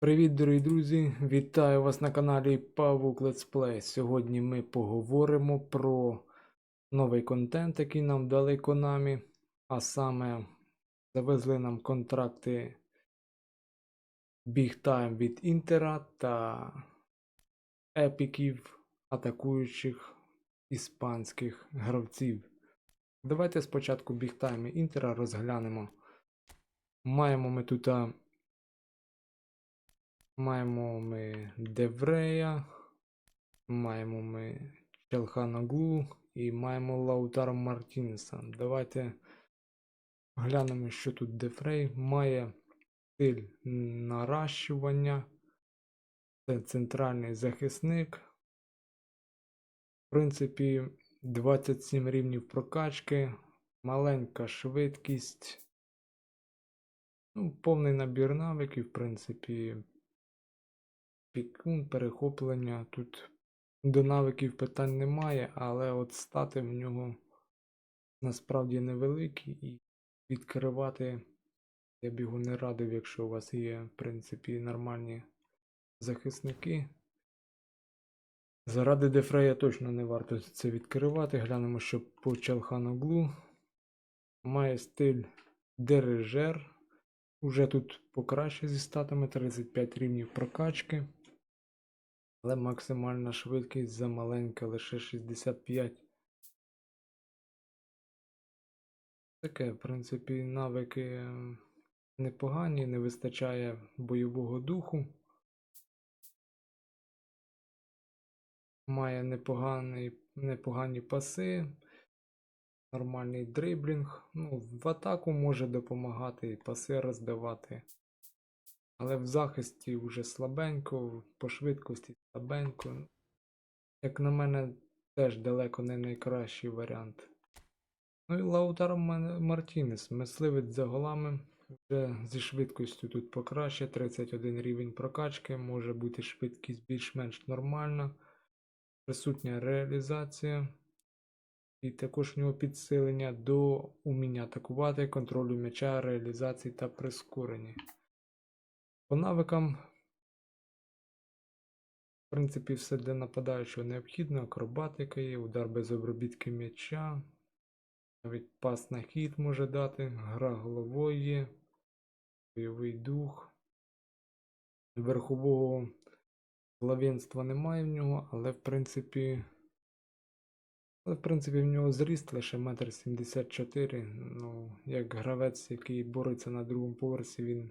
Привіт, дорогі друзі! Вітаю вас на каналі Павук Play. Сьогодні ми поговоримо про новий контент, який нам дали Konami, а саме завезли нам контракти Big Time від Інтера та епіків атакуючих іспанських гравців. Давайте спочатку Big Time і Інтера розглянемо. Маємо ми тут. Маємо ми Деврея, маємо ми Челханоглу і маємо Лаутаро Мартінеса. Давайте глянемо, що тут Деврей має стиль наращування. Це центральний захисник. В принципі, 27 рівнів прокачки, маленька швидкість. Ну, повний набір навиків, в принципі, перехоплення. Тут до навиків питань немає, але от стати в нього насправді невеликі і відкривати я б його не радив, якщо у вас є, в принципі, нормальні захисники. Заради Дефрея точно не варто це відкривати. Глянемо, що по Челханоглу. Має стиль дирижер. Уже тут покраще зі статами 35 рівнів прокачки. Але максимальна швидкість замаленька, лише 65. Таке, в принципі, навики непогані, не вистачає бойового духу. Має непоганий, непогані паси, нормальний дриблінг. Ну, в атаку може допомагати і паси роздавати. Але в захисті вже слабенько, по швидкості слабенько. Як на мене, теж далеко не найкращий варіант. Ну і Лаутаро Мартінес, мисливець за голами. Вже зі швидкістю тут покраще, 31 рівень прокачки, може бути швидкість більш-менш нормальна, присутня реалізація. І також в нього підсилення до уміння атакувати, контролю м'яча, реалізації та прискорення. По навикам, в принципі, все для нападаючого необхідно. Акробатика є, удар без обробітки м'яча. Навіть пас на хід може дати, гра головою бойовий дух. Верхового главенства немає в нього, але в принципі. Але в принципі в нього зріст лише 1,74 м. Ну, як гравець, який бореться на другому поверсі, він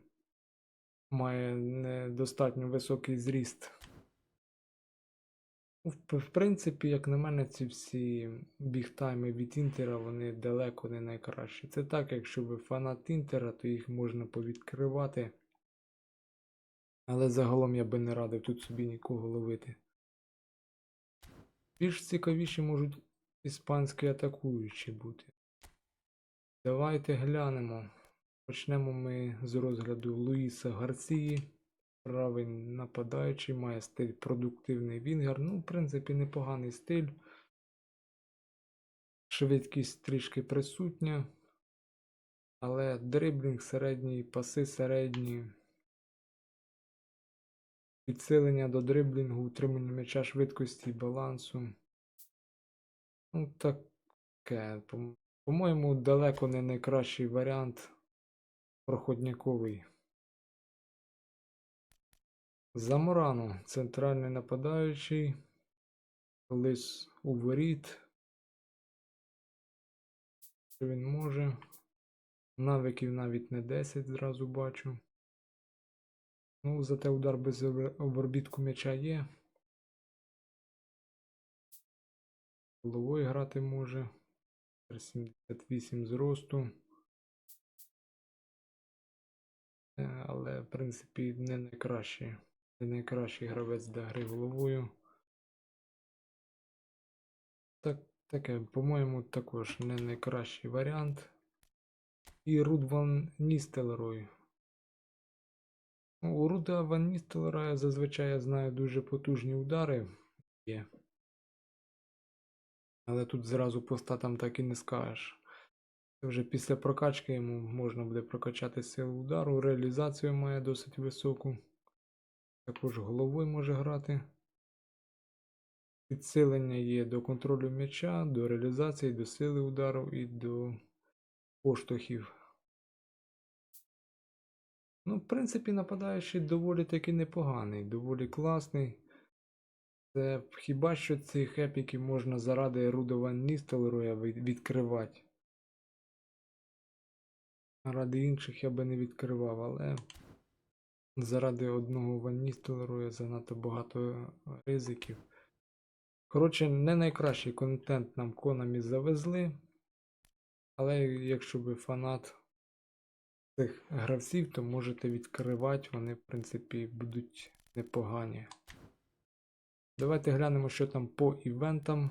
має недостатньо високий зріст. В принципі, як на мене, ці всі бігтайми від Інтера, вони далеко не найкращі. Це так, якщо ви фанат Інтера, то їх можна повідкривати. Але загалом я би не радив тут собі нікого ловити. Більш цікавіші можуть іспанські атакуючі бути. Давайте глянемо. Почнемо ми з розгляду Луїса Гарсії. Правий нападаючий, має стиль продуктивний Вінгер. Ну, в принципі, непоганий стиль. Швидкість трішки присутня. Але дриблінг середній, паси середні. Підсилення до дриблінгу, утримання м'яча швидкості, балансу. Ну, таке. По- По-моєму, далеко не найкращий варіант проходняковий. Заморано, центральний нападаючий. Колись у воріт. Що він може? Навиків навіть не 10 зразу бачу. Ну, зате удар без обробітку м'яча є. Головою грати може. 78 зросту. Але, в принципі, не найкращий. Не найкращий гравець для гри головою. Так, таке, по-моєму, також не найкращий варіант. І Руд Ван Ністелрой. Ну, У Руда Ван Ністелрая зазвичай знаю дуже потужні удари є. Але тут зразу по статам так і не скажеш. Це вже після прокачки йому можна буде прокачати силу удару, реалізацію має досить високу. також головою може грати. Підсилення є до контролю м'яча, до реалізації, до сили удару і до поштовхів. Ну, в принципі, нападаючий доволі таки непоганий, доволі класний. Це хіба що цих епіків можна заради Рудова Ністелроя відкривати. Ради інших я би не відкривав, але заради одного Ван Ністелроя занадто багато ризиків. Коротше, не найкращий контент нам Konami завезли. Але якщо ви фанат цих гравців, то можете відкривати, вони, в принципі, будуть непогані. Давайте глянемо, що там по івентам.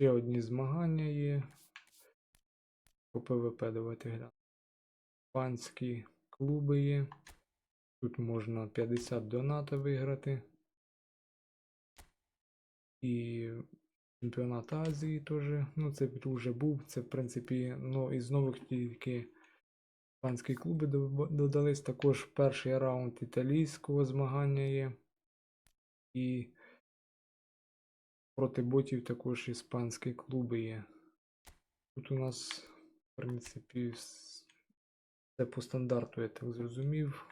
Ще одні змагання є. По ПВП давайте глянемо. Панські клуби є. Тут можна 50 доната виграти. І чемпіонат Азії теж. Ну, це вже був. Це, в принципі, ну, із нових тільки панські клуби додались. Також перший раунд італійського змагання є. І проти ботів також іспанські клуби є. Тут у нас, принципі, це по стандарту, я так зрозумів.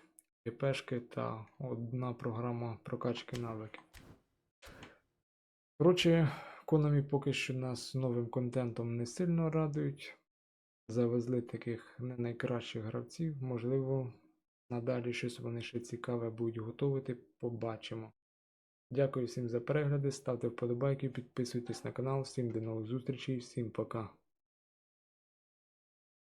ППшки та одна програма прокачки навиків. Коротше, Konami поки що нас новим контентом не сильно радують. Завезли таких не найкращих гравців. Можливо, надалі щось вони ще цікаве будуть готувати. Побачимо. Дякую всім за перегляди, ставте вподобайки, підписуйтесь на канал. Всім до нових зустрічей, всім пока.